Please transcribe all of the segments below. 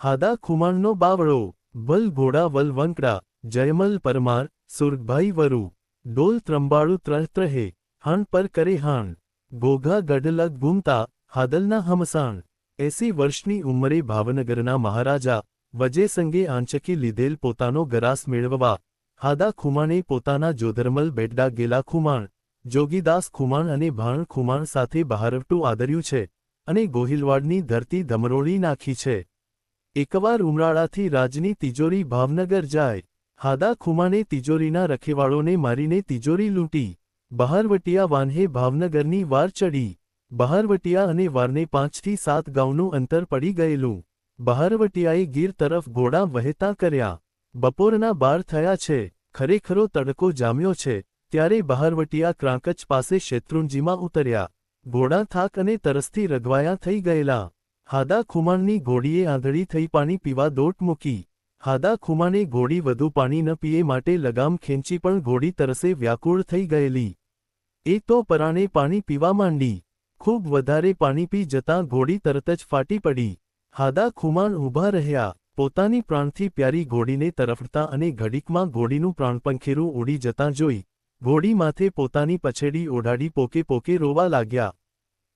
હાદા ખુમાણનો બાવળો, વલ ઘોડા વલ વંકડા, જયમલ પરમાર, સુરભાઈ વરુ, ડોલ ત્રંબાળુ ત્રહત્રહે હાણ પર કરે હાણ ગોઘા ગઢલગ ગુમતા હાદલના હમસાણ, એસી વર્ષની ઉંમરે ભાવનગરના મહારાજા વજેસંગે આંચકી લીધેલ પોતાનો ગરાસ મેળવવા, હાદા ખુમાણે પોતાના જોધરમલ બેડડા ગેલા ખુમાણ, જોગીદાસ ખુમાણ અને ભાણ ખુમાણ સાથે બહારવટું આદર્યું છે, અને ગોહિલવાડની ધરતી ધમરોળી નાખી છે. એકવાર ઉમરાળાથી રાજની તિજોરી ભાવનગર જાય, હાદા ખુમાને તિજોરીના રખેવાળોને મારીને તિજોરી લૂંટી, બહારવટિયા વાન્હે ભાવનગરની વાર ચડી, બહારવટિયા અને વારને પાંચથી સાત ગાઉનું અંતર પડી ગયેલું, બહારવટિયાએ ગીર તરફ ઘોડા વહેતા કર્યા, બપોરના બાર થયા છે, ખરેખરો તડકો જામ્યો છે, ત્યારે બહારવટિયા ક્રાંકચ પાસે શેત્રુંજીમાં ઉતર્યા, ઘોડા થાક અને તરસથી રઘવાયા થઈ ગયેલા. હાદા ખુમાણની ઘોડીએ આંધળી થઈ પાણી પીવા દોટ મૂકી. હાદા ખુમાણે ઘોડી વધુ પાણી ન પીએ માટે લગામ ખેંચી પણ ઘોડી તરસે વ્યાકુળ થઈ ગયેલી. એ તો પરાણે પાણી પીવા માંડી. ખૂબ વધારે પાણી પી જતાં ઘોડી તરત જ ફાટી પડી. હાદા ખુમાણ ઊભા રહ્યા. પોતાની પ્રાણથી પ્યારી ઘોડીને તરફડતા અને ઘડીકમાં ઘોડીનું પ્રાણપંખેરું ઉડી જતાં જોઈ. ઘોડી માથે પોતાની પછેડી ઓઢાડી પોકે પોકે રોવા લાગ્યા.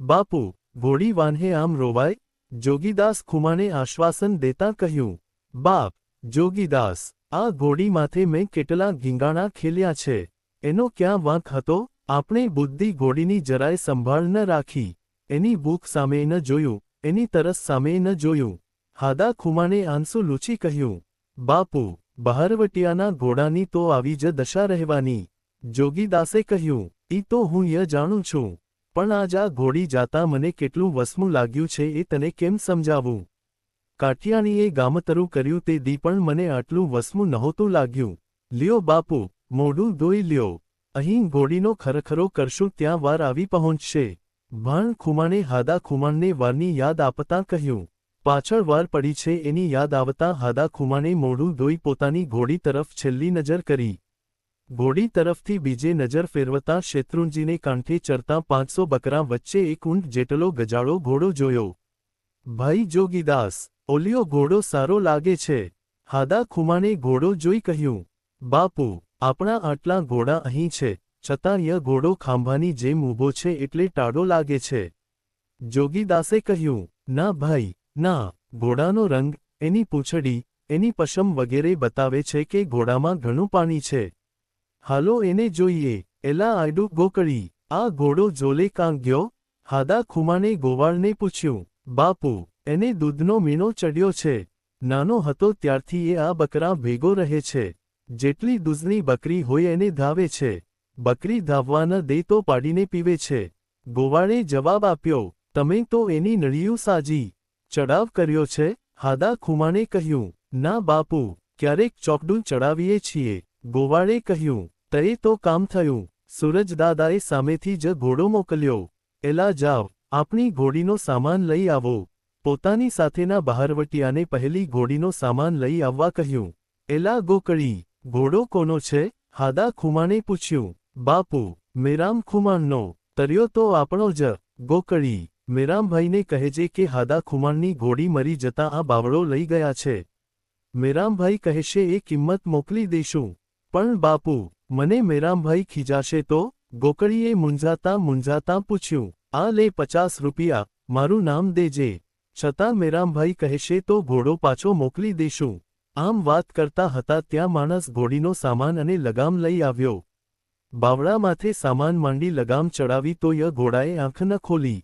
બાપુ ઘોડી વાન્હે આમ રોવાય? જોગીદાસ ખુમાને આશ્વાસન દેતા કહ્યું, બાપ, જોગીદાસ, આ ઘોડી માથે મેં કેટલા ગીંગાણા ખેલ્યા છે. એનો ક્યાં વાંક હતો? આપણે બુદ્ધિ ઘોડીની જરાય સંભાળ ન રાખી. એની ભૂખ સામે ન જોયું, એની તરસ સામે ન જોયું. હાદા ખુમાને આંસુ લૂછી કહ્યું, બાપુ, બહારવટિયાના ઘોડાની તો આવી જ દશા રહેવાની. જોગીદાસે કહ્યું, ઈ તો હું ય જાણું છું. પણ આજ આ ઘોડી જાતા મને કેટલું વસમું લાગ્યું છે એ તને કેમ સમજાવું? કાઠિયાણીએ ગામતરું કર્યું તે દી પણ મને આટલું વસમું નહોતું લાગ્યું. લ્યો બાપુ, મોઢું ધોઈ લ્યો. અહીં ઘોડીનો ખરખરો કરશું ત્યાં વાર આવી પહોંચશે. ભાણ ખુમાણે હાદા ખુમાણને વારની યાદ આપતાં કહ્યું. પાછળ વાર પડી છે એની યાદ આવતા હાદા ખુમાણે મોઢું ધોઈ પોતાની ઘોડી તરફ છેલ્લી નજર કરી. ઘોડી તરફથી બીજે નજર ફેરવતા શેત્રુંજીને કાંઠે ચરતા પાંચસો બકરા વચ્ચે એક ઊંટ જેટલો ગજાળો ઘોડો જોયો. ભાઈ જોગીદાસ, ઓલિયો ઘોડો સારો લાગે છે. હાદા ખુમાણે ઘોડો જોઈ કહ્યું. બાપુ, આપણા આટલા ઘોડા અહીં છે. છતાં ય ઘોડો ખાંભાની જેમ ઊભો છે એટલે ટાળો લાગે છે. જોગીદાસે કહ્યું. ના ભાઈ, ના. ઘોડાનો રંગ, એની પૂંછડી, એની પશમ વગેરે બતાવે છે કે ઘોડામાં ઘણું પાણી છે. હાલો એને જોઈએ. એલા આયડું ગોકળી. આ ઘોડો જોલે કાં ગયો? હાદા ખુમાણે ગોવાળને પૂછ્યું. બાપુ, એને દૂધનો મીણો ચડ્યો છે. નાનો હતો ત્યારથી એ આ બકરા ભેગો રહે છે. જેટલી દૂધની બકરી હોય એને ધાવે છે. બકરી ધાવવા ન દે તો પાડીને પીવે છે. ગોવાળે જવાબ આપ્યો, તમે તો એની નળિયું સાજી. ચડાવ કર્યો છે. હાદા ખુમાણે કહ્યું, ના બાપુ, ક્યારેક ચોકડું ચડાવીએ છીએ. ગોવાળે કહ્યું તએ તો કામ થયું. સૂરજદાદાએ સામેથી જ ઘોડો મોકલ્યો. એલા જાવ આપણી ઘોડીનો સામાન લઈ આવો. પોતાની સાથેના બહારવટિયાને પહેલી ઘોડીનો સામાન લઈ આવવા કહ્યું. એલા, ગોકળી, ઘોડો કોનો છે? હાદા ખુમાણે પૂછ્યું. બાપુ, મેરામ ખુમાણનો. તર્યો તો આપણો જ. ગોકળી મેરામભાઈને કહે છે કે હાદા ખુમાણની ઘોડી મરી જતા આ બાવળો લઈ ગયા છે. મેરામભાઈ કહેશે એ કિંમત મોકલી દેશું. પણ બાપુ મને મેરામભાઈ ખીજાશે તો? ગોકળીએ મૂંઝાતા મૂંઝાતા પૂછ્યું. આ લે પચાસ રૂપિયા, મારું નામ દેજે. છતાં મેરામભાઈ કહેશે તો ઘોડો પાછો મોકલી દેશું. આમ વાત કરતા હતા ત્યાં માણસ ઘોડીનો સામાન અને લગામ લઈ આવ્યો. બાવળા માથે સામાન માંડી લગામ ચડાવી તો ય ઘોડાએ આંખ ન ખોલી.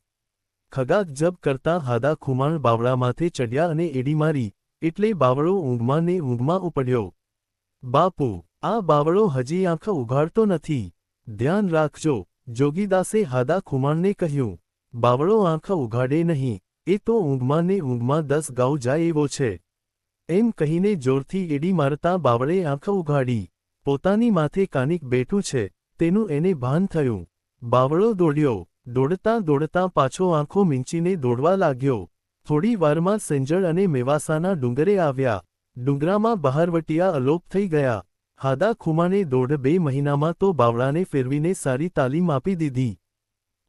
ખગાક જબ કરતા હાદા ખુમાણ બાવળા માથે ચડ્યા અને એડી મારી, એટલે બાવળો ઊંઘમાં ને ઊંઘમાં ઉપડ્યો. બાપુ આ બાવળો હજી આંખ ઉઘાડતો નથી. ધ્યાન રાખજો, જોગીદાસે હાદા ખુમાણને કહ્યું, બાવળો આંખ ઉઘાડે નહીં, એ તો ઊંઘમાં ને ઊંઘમાં દસ ગાઉ જાય એવો છે. એમ કહીને જોરથી એડી મારતા બાવળે આંખ ઉઘાડી. પોતાની માથે કાનિક બેઠું છે, તેનું એને ભાન થયું. બાવળો દોડ્યો, દોડતા દોડતા પાછો આંખો મીંચીને દોડવા લાગ્યો. થોડી વારમાં સેંજળ અને મેવાસાના ડુંગરે આવ્યા. ડુંગરામાં બહારવટિયા અલોપ થઈ ગયા. હાદા ખુમાને દોઢ બે મહિનામાં તો બાવળાને ફેરવીને સારી તાલીમ આપી દીધી.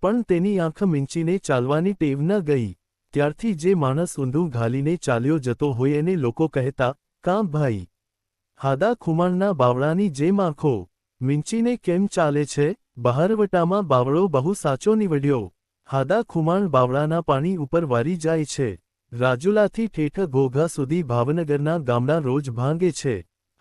પણ તેની આંખ મીંચીને ચાલવાની ટેવ ન ગઈ. ત્યારથી જે માણસ ઊંધું ઘાલીને ચાલ્યો જતો હોય એને લોકો કહેતા, કાં ભાઈ? હાદા ખુમાણના બાવળાની જેમ આંખો. મીંચીને કેમ ચાલે છે? બહારવટામાં બાવળો બહુ સાચો નીવડ્યો. હાદા ખુમાણ બાવળાના પાણી ઉપર વારી જાય છે. રાજુલાથી ઠેઠ ઘોઘા સુધી ભાવનગરના ગામડા રોજ ભાંગે છે.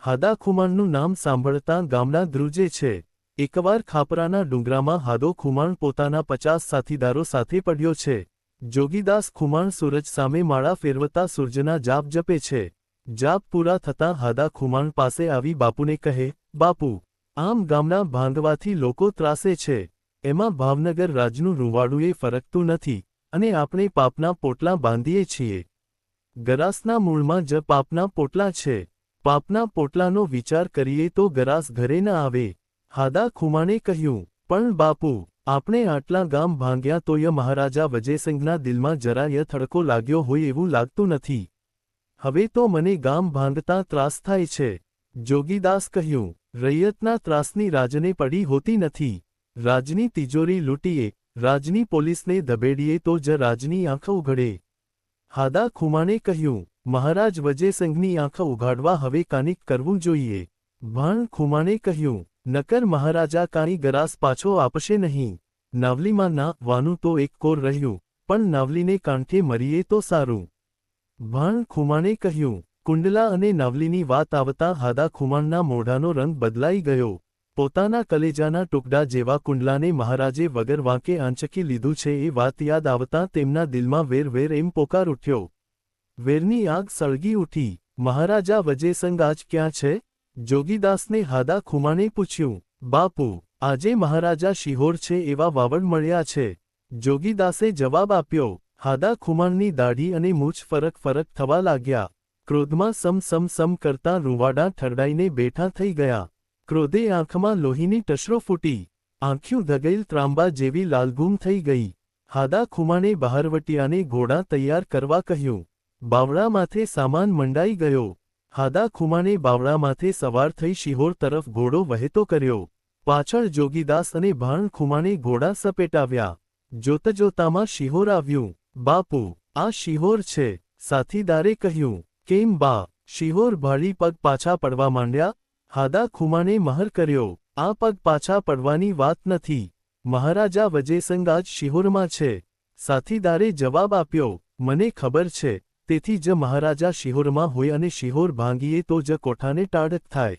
હાદા ખુમાણનું નામ સાંભળતા ગામડા ધ્રુજે છે. એકવાર ખાપરાના ડુંગરામાં હાદો ખુમાણ પોતાના પચાસ સાથીદારો સાથે પડ્યો છે. જોગીદાસ ખુમાણ સૂરજ સામે માળા ફેરવતા સૂરજના જાપ જપે છે. જાપ પૂરા થતાં હાદા ખુમાણ પાસે આવી બાપુને કહે, બાપુ, આમ ગામના ભાંગવાથી લોકો ત્રાસે છે. એમાં ભાવનગર રાજનું રૂવાડું એ ફરકતું નથી અને આપણે પાપના પોટલા બાંધીએ છીએ. ગરાસના મૂળમાં જ પાપના પોટલા છે. પાપના પોટલાનો વિચાર કરીએ તો ગરાસ ઘરે ન આવે. હાદા ખુમાણે કહ્યું, પણ બાપુ, આપણે આટલા ગામ ભાંગ્યા તોય મહારાજા વજયસિંહના દિલમાં જરાય થડકો લાગ્યો હોય એવું લાગતું નથી. હવે તો મને ગામ ભાંગતા ત્રાસ થાય છે. જોગીદાસ કહ્યું, રૈયતના ત્રાસની રાજને પડી હોતી નથી. રાજની તિજોરી લૂંટીએ, રાજની પોલીસને ધબેડીએ તો જ રાજની આંખ ઉઘડે. હાદા ખુમાણે કહ્યું મહારાજ વજયસંઘની આંખ ઉઘાડવા હવે કાનિક કરવું જોઈએ. ભાણ ખુમાણે કહ્યું, નકર મહારાજા કાંઈ ગરાસ પાછો આપશે નહીં. નાવલીમાં ના વાનું તો એક કોર રહ્યું, પણ નાવલીને કાંઠે મરીએ તો સારું. ભાણ ખુમાણે કહ્યું, કુંડલા અને નાવલીની વાત આવતા હાદા ખુમાણના મોઢાનો રંગ બદલાઈ ગયો. પોતાના કલેજાના ટુકડા જેવા કુંડલાને મહારાજે વગર વાંકે આંચકી લીધું છે એ વાત યાદ આવતા તેમના દિલમાં વેર વેર એમ પોકાર ઉઠ્યો. વેરની આગ સળગી ઉઠી. મહારાજા વજેસંગ આજ ક્યાં છે? જોગીદાસને હાદા ખુમાને પૂછ્યું. બાપુ, આજે મહારાજા શિહોર છે એવા વાવડ મળ્યા છે. જોગીદાસે જવાબ આપ્યો. હાદા ખુમાણની દાઢી અને મૂછ ફરક ફરક થવા લાગ્યા. ક્રોધમાં સમ સમ સમ કરતા રૂવાડા ઠરડાઈને બેઠા થઈ ગયા. ક્રોધે આંખમાં લોહીની ટસરો ફૂટી. આંખ્યું ધગેલ ત્રાંબા જેવી લાલગુમ થઈ ગઈ. હાદા ખુમાણે બહારવટિયાને ઘોડા તૈયાર કરવા કહ્યું. બાવળા માથે સામાન મંડાઈ ગયો. હાદા ખુમાને બાવળા માથે સવાર થઈ શિહોર તરફ ઘોડો વહેતો કર્યો. પાછળ જોગીદાસ અને ભાણ ખુમાને ઘોડા સપેટાવ્યા. જોતજોતામાં શિહોર આવ્યું. બાપુ, આ શિહોર છે, સાથીદારે કહ્યું. કેમ બા? શિહોર ભાળી પગ પાછા પડવા માંડ્યા. હાદા ખુમાને મહર કર્યો. આ પગ પાછા પડવાની વાત નથી. મહારાજા વજેસંગ આજ શિહોરમાં છે. સાથીદારે જવાબ આપ્યો. મને ખબર છે. તેથી જ મહારાજા શિહોરમાં હોય અને શિહોર ભાંગીએ તો જ કોઠાને ટાળક થાય.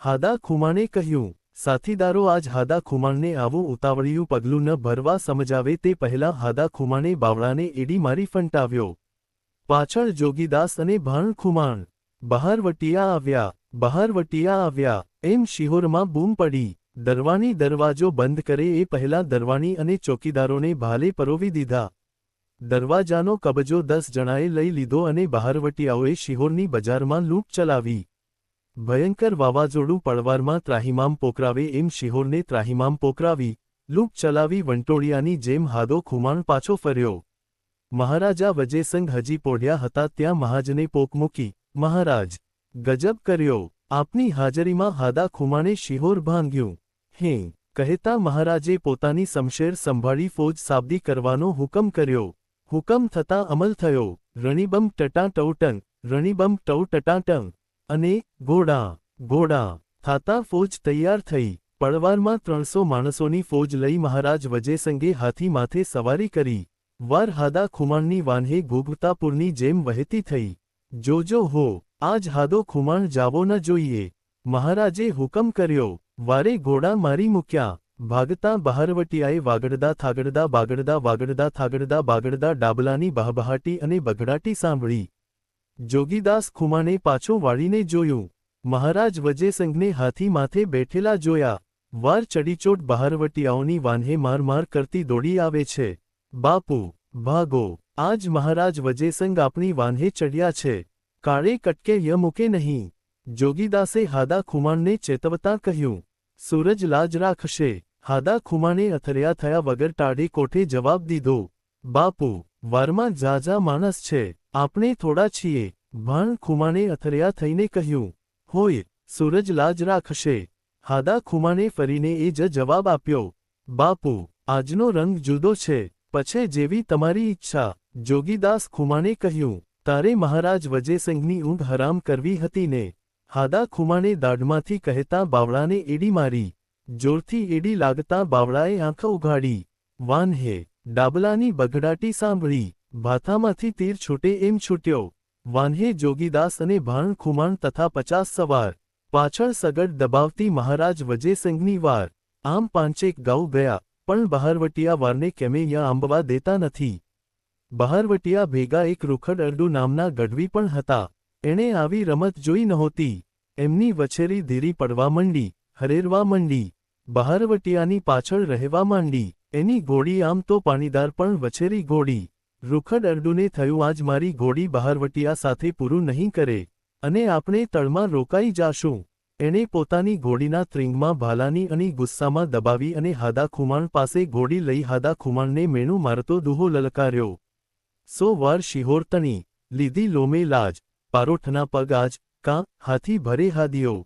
હાદા ખુમાણે કહ્યું, સાથીદારો, આજ હાદા ખુમાણને આવું ઉતાવળિયું પગલું ન ભરવા સમજાવે તે પહેલાં હાદા ખુમાણે બાવળાને એડી મારી ફંટાવ્યો. પાછળ જોગીદાસ અને ભાણ ખુમાણ બહારવટિયા આવ્યા બહારવટિયા આવ્યા, એમ શિહોરમાં બૂમ પડી. દરવાની દરવાજો બંધ કરે એ પહેલાં દરવાણી અને ચોકીદારોને ભાલે પરોવી દીધા. દરવાજાનો કબજો દસ જણાએ લઈ લીધો અને બહારવટિયાઓએ શિહોરની બજારમાં લૂંટ ચલાવી. ભયંકર વાવાઝોડું પડવારમાં ત્રાહિમામ પોકરાવે એમ શિહોરને ત્રાહિમામ પોકરાવી લૂંટ ચલાવી વંટોળિયાની જેમ હાદો ખુમાણ પાછો ફર્યો. મહારાજા વજેસંગ હજી પોઢ્યા હતા ત્યાં મહાજને પોક મૂકી, મહારાજ, ગજબ કર્યો, આપની હાજરીમાં હાદા ખુમાણે શિહોર ભાંગ્યું. હે, કહેતા મહારાજે પોતાની સમશેર સંભાળી ફોજ સાબદી કરવાનો હુકમ કર્યો. હુકમ થતાં અમલ થયો. રણીબમ ટટા ટૌટંગ રણીબમ ટૌ ટટાટંગ અને ઘોડા ઘોડા, થાતા ફોજ તૈયાર થઈ. પડવારમાં ત્રણસો માણસોની ફોજ લઈ મહારાજ વજેસંગે હાથી માથે સવારી કરી. વાર હાદા ખુમાણની વાન્હે ગોગતાપુરની જેમ વહેતી થઈ. જોજો હો, આજ હાદો ખુમાણ જાવો ન જોઈએ. મહારાજે હુકમ કર્યો. વારે ઘોડા મારી મૂક્યા. ભાગતા બહારવટિયાએ વાગડદા થાગડદા બાગડદા વાગડદા થાગડદા બાગડદા ડાબલાની બહબહાટી અને બઘડાટી સાંભળી જોગીદાસ ખુમાને પાછો વાળીને જોયું મહારાજ વજેસંઘને હાથી માથે બેઠેલા જોયા વાર ચડીચોટ બહારવટિયાઓની વાન્હે માર માર કરતી દોડી આવે છે બાપુ ભાગો આજ મહારાજ વજેસંઘ આપણી વાન્હે ચડ્યા છે કાળે કટકે ય મૂકે નહીં જોગીદાસે હાદા ખુમાણને ચેતવતા કહ્યું સૂરજ લાજ રાખશે હાદા ખુમાને અથર્યા થયા વગર ટાઢી કોઠે જવાબ દીધો, બાપુ, વારમાં ઝાઝા માણસ છે, આપણે થોડા છીએ. ભાણ ખુમાને અથર્યા થઈને કહ્યું, હોય, સૂરજ લાજ રાખશે. હાદા ખુમાણે ફરીને એ જ જવાબ આપ્યો, બાપુ, આજનો રંગ જુદો છે, પછે જેવી તમારી ઈચ્છા. જોગીદાસ ખુમાણે કહ્યું, તારે મહારાજ વજયસિંહની ઊંઘ હરામ કરવી હતી ને. હાદા ખુમાણે દાઢમાંથી કહેતા બાવળાને એડી મારી જોરથી એડી લાગતા બાવળાએ આંખ ઉઘાડી. વાન ડાબલાની બઘડાટી સાંભળી. ભાથામાંથી તીર છૂટે એમ છૂટ્યો. વાન્હે જોગીદાસ અને ભાણ ખુમાણ તથા પચાસ સવાર. પાછળ સગડ દબાવતી મહારાજ વજયસિંહની વાર. આમ પાંચેક ગાઉ ગયા, પણ બહારવટિયા વારને કેમે યા આંબવા દેતા નથી. બહારવટિયા ભેગા એક રૂખડ અરડુ નામના ગઢવી પણ હતા. એણે આવી રમત જોઈ નહોતી. એમની વછેરી ધીરી પડવા મંડી. હરેરવા માંડી, બહારવટિયાની પાછળ રહેવા માંડી, એની ઘોડી આમ તો પાણીદાર પણ વછેરી ઘોડી, રૂખડ અરડુને થયું આજ મારી ઘોડી બહારવટિયા સાથે પૂરું નહીં કરે, અને આપણે તળમાં રોકાઈ જાશું. એણે પોતાની ઘોડીના ત્રિંગમાં ભાલાની અને ગુસ્સામાં દબાવી અને હાદા ખુમાણ પાસે ઘોડી લઈ હાદા ખુમાણને મેણું મારતો દુહો લલકાર્યો. સો વાર શિહોર તણી, લીધી લોમે લાજ, પારોઠના પગ આજ, કાં, હાથી ભરે હાદિયો.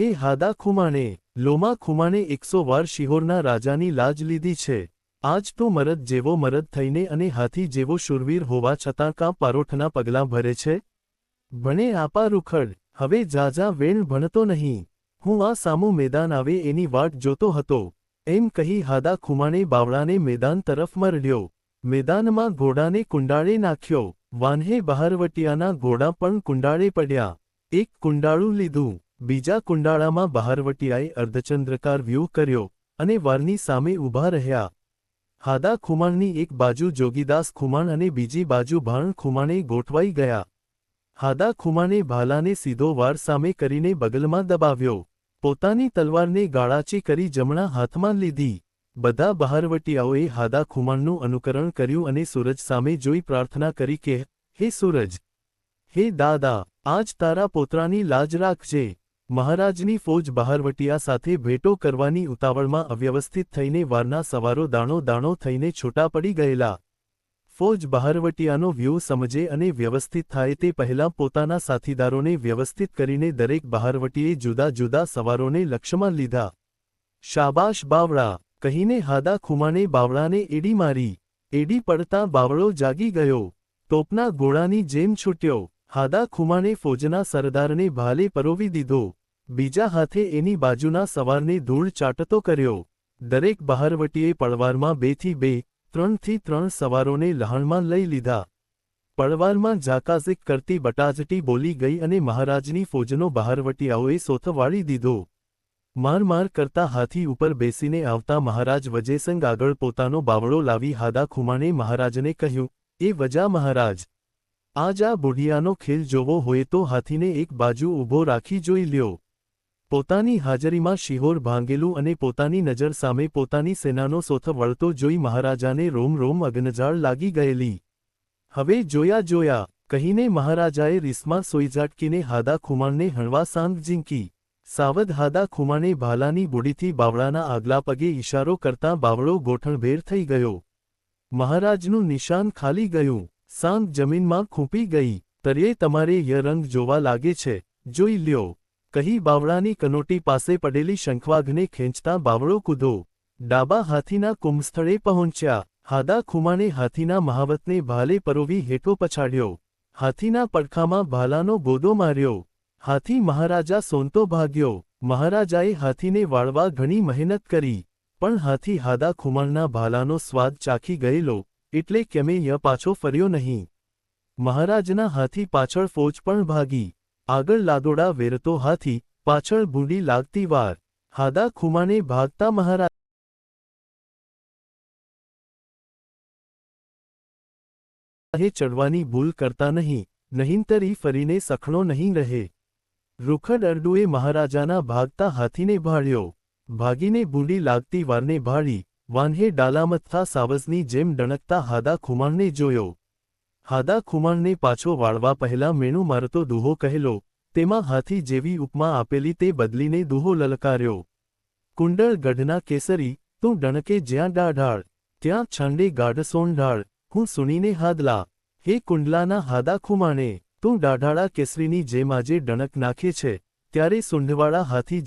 હે હાદા ખુમાણે લોમા ખુમાણે એકસો વાર શિહોરના રાજાની લાજ લીધી છે. આજ તો મરદ જેવો મરદ થઈને અને હાથી જેવો શૂરવીર હોવા છતાં કાં પારોઠના પગલાં ભરે છે? ભણે આપા રૂખડ, હવે જાજા વેણ ભણતો નહીં. હું આ સામું મેદાન આવે એની વાટ જોતો હતો. એમ કહી હાદા ખુમાણે બાવળાને મેદાન તરફ મરડ્યો. મેદાનમાં ઘોડાને કુંડાળે નાખ્યો. વાન્હે બહારવટિયાના ઘોડા પણ કુંડાળે પડ્યા. એક કુંડાળું લીધું. બીજા કુંડાળામાં બહારવટીયાએ અર્ધચંદ્રકાર વ્યૂહ કર્યો અને વારની સામે ઊભા રહ્યા. હાદા ખુમાણની એક બાજુ જોગીદાસ ખુમાણ અને બીજી બાજુ ભાણ ખુમાણે ગોઠવાઈ ગયા. હાદા ખુમાણે ભાલાને સીધો વાર સામે કરીને બગલમાં દબાવ્યો. પોતાની તલવારને ગાળાચી કરી જમણા હાથમાં લીધી. બધા બહારવટીયાઓએ હાદા ખુમાણનું અનુકરણ કર્યું અને સૂરજ સામે જોઈ પ્રાર્થના કરી કે, હે સૂરજ! હે દાદા! આજ તારા પોતરાની લાજ રાખજે! મહારાજની ફોજ બહારવટિયા સાથે ભેટો કરવાની ઉતાવળમાં અવ્યવસ્થિત થઈને વારના સવારો દાણો દાણો થઈને છૂટા પડી ગયેલા. ફોજ બહારવટિયાનો વ્યૂહ સમજે અને વ્યવસ્થિત થાય તે પહેલાં પોતાના સાથીદારોને વ્યવસ્થિત કરીને દરેક બહારવટીએ જુદા જુદા સવારોને લક્ષ્યમાં લીધા. શાબાશ બાવળા! કહીને હાદા ખુમાણે બાવળાને એડી મારી. એડી પડતા બાવળો જાગી ગયો. તોપના ગોળાની જેમ છૂટ્યો. હાદા ખુમાણે ફોજના સરદારને ભાલે પરોવી દીધો. બીજા હાથે એની બાજુના સવારને ધૂળ ચાટતો કર્યો. દરેક બહારવટીએ પડવારમાં બેથી બે, ત્રણથી ત્રણ સવારોને લહાણમાં લઈ લીધા. પડવારમાં ઝાકાઝીક કરતી બટાજટી બોલી ગઈ અને મહારાજની ફોજનો બહારવટીયાઓએ સોથવાળી દીધો. માર માર કરતા હાથી ઉપર બેસીને આવતા મહારાજ વજેસંગ આગળ પોતાનો બાવળો લાવી હાદા ખુમાણે મહારાજને કહ્યું, એ વજા મહારાજ! આજ આ બુઢિયાનો ખેલ જોવો હોય તો હાથીને એક બાજુ ઊભો રાખી જોઈ લ્યો. પોતાની હાજરીમાં શિહોર ભાંગેલું અને પોતાની નજર સામે પોતાની સેનાનો સોથ વળતો જોઈ મહારાજાને રોમ રોમ અગ્નજાળ લાગી ગયેલી. હવે જોયા જોયા, કહીને મહારાજાએ રીસમાં સોઈ ઝાટકીને હાદા ખુમાણને હણવા સાંગ ઝીંકી. સાવધ હાદા ખુમાણે ભાલાની બુડીથી બાવળાના આગલા પગે ઇશારો કરતાં બાવળો ગોઠણભેર થઈ ગયો. મહારાજનું નિશાન ખાલી ગયું. સાંગ જમીનમાં ખૂંપી ગઈ. તરીએ તમારે ય રંગ જોવા લાગે છે. જોઈ લ્યો. કહી બાવળાની કનોટી પાસે પડેલી શંખવાઘને ખેંચતા બાવળો કૂદો. ડાબા હાથીના કુંભસ્થળે પહોંચ્યા. હાદા ખુમાણે હાથીના મહાવતને ભાલે પરોવી હેઠો પછાડ્યો. હાથીના પડખામાં ભાલાનો ગોદો માર્યો. હાથી મહારાજા સોનતો ભાગ્યો. મહારાજાએ હાથીને વાળવા ઘણી મહેનત કરી. પણ હાથી હાદા ખુમાણના ભાલાનો સ્વાદ ચાખી ગયેલો. એટલે કેમે ય પાછો ફર્યો નહીં. મહારાજના હાથી પાછળ ફોજ પણ ભાગી. આગળ લાદોડા વેરતો હાથી પાછળ ભૂંડી લાગતી વાર હાદા ખુમાને ભાગતા મહારાજ ચડવાની ભૂલ કરતા નહીં નહીંતરી ફરીને સખણો નહીં રહે. રૂખડ અરડુએ મહારાજાના ભાગતા હાથીને ભાળ્યો. ભાગીને ભૂંડી લાગતી વારને ભાળી વાન્હે ડાલામથા સાવસની જેમ ડણકતા હાદા ખુમાણને જોયો. હાદા ખુમાણને પાછો વાળવા પહેલા મેણું મારતો દુહો કહેલો, તેમાં હાથી જેવી ઉપમા આપેલી તે બદલીને દુહો લલકાર્યો. કુંડળ ગઢના કેસરી, તું ડણકે જ્યાં ડાઢાળ ત્યાં છંડે ગાઢસોન ઢાળ, હું સુણીને હાદલા. હે કુંડલાના હાદા ખુમાણે, તું ડાઢાળા કેસરીની જેમ આજે ડણક નાખે છે, ત્યારે સુંઢવાળા હાથી